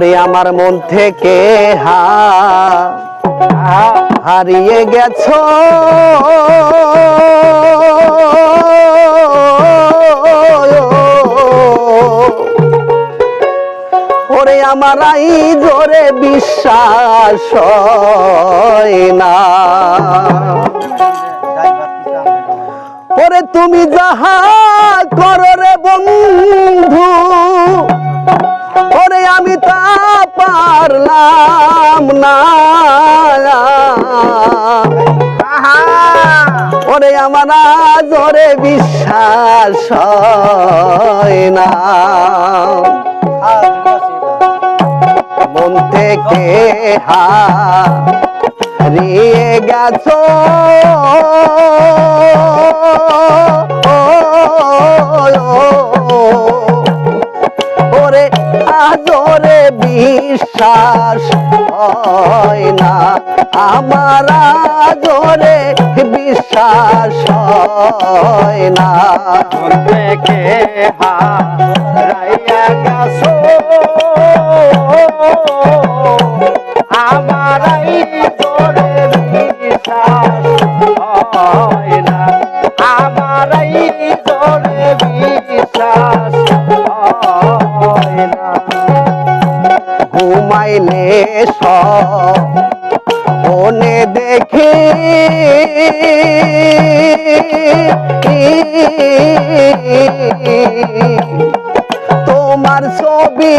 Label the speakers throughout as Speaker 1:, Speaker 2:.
Speaker 1: ওরে আমার মন থেকে হা হারিয়ে গেছ। ওরে আমার আই জোরে বিশ্বাস না। ওরে তুমি যাহা করো রে বন্ধু ওরে আমি তা পারলাম না। ওরে আমার জোরে বিশ্বাস না। মন থেকে হারিয়ে গেছো। বিশ্বাস হয় না। আমার আজরে বিশ্বাস হয় না।
Speaker 2: থেকে
Speaker 1: ঘুমাইলে সনে দেখে তোমার ছবি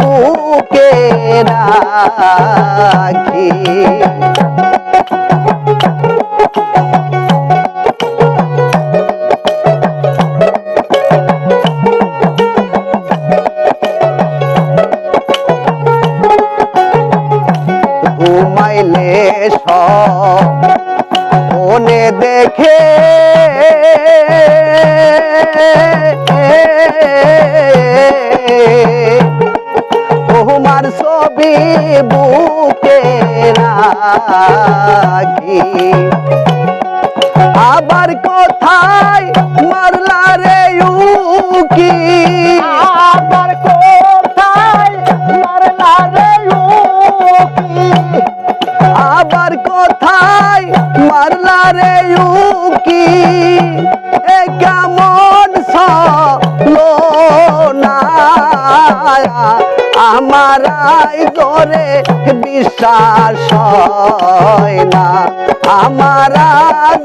Speaker 1: বুকে রাখি। সনে দেখে তোমার ছবি বুকে রাখি। আবার কোথায় মারলা রে উকি?
Speaker 2: আমার
Speaker 1: আমার আই জোরে বিশ্বাস হয় না। আমার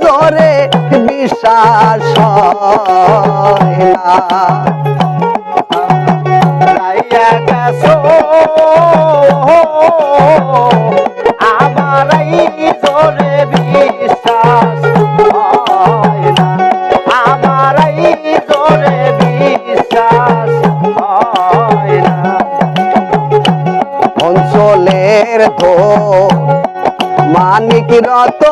Speaker 1: তোরে বিশ্বাস হয় না। ধো মানিক রত।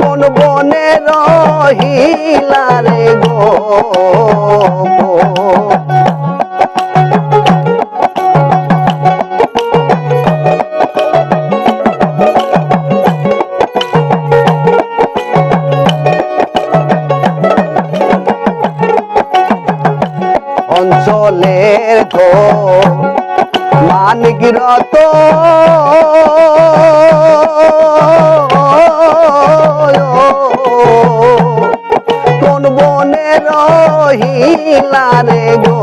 Speaker 1: কোন বনে রহিলা রে গো। অঞ্চলের তো মানিক রত কোন বনে রহিলা রে গো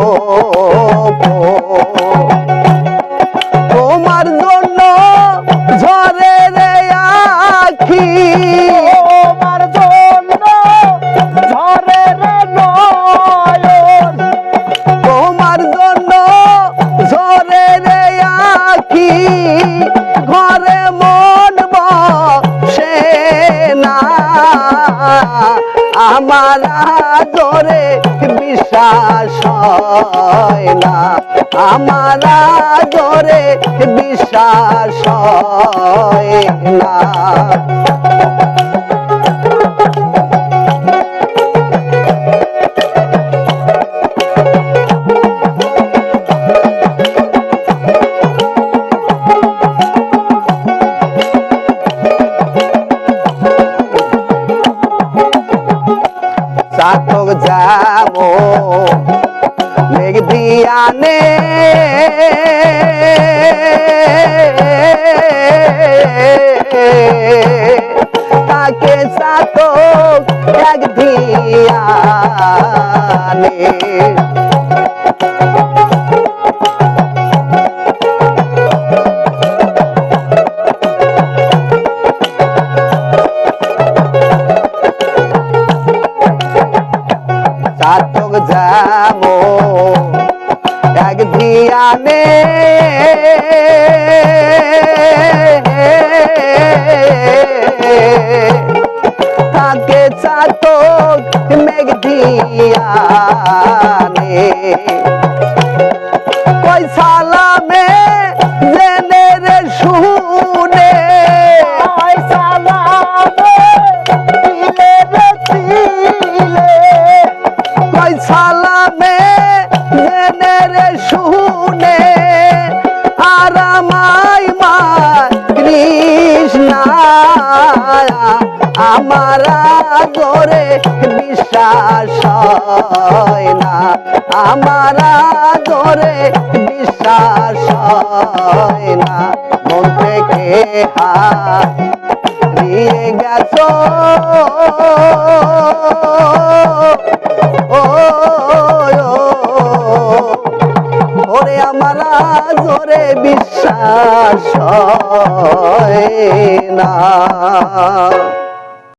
Speaker 1: আমার জোরে বিশ্বাস হয় না। আমার জোরে বিশ্বাস হয় না। যাব। মেঘ দিয়ানে তাকে সাতো এক চাতক যাব। এক ধিয়ানে থাকে চাতক মেঘ ধিয়ানে আমার গোরে বিশ্বাস হয় না। আমার গোরে বিশ্বাস হয় না। মন থেকে হারিয়ে গেছো। ওরে আমার জোরে বিশ্বাস হয় না।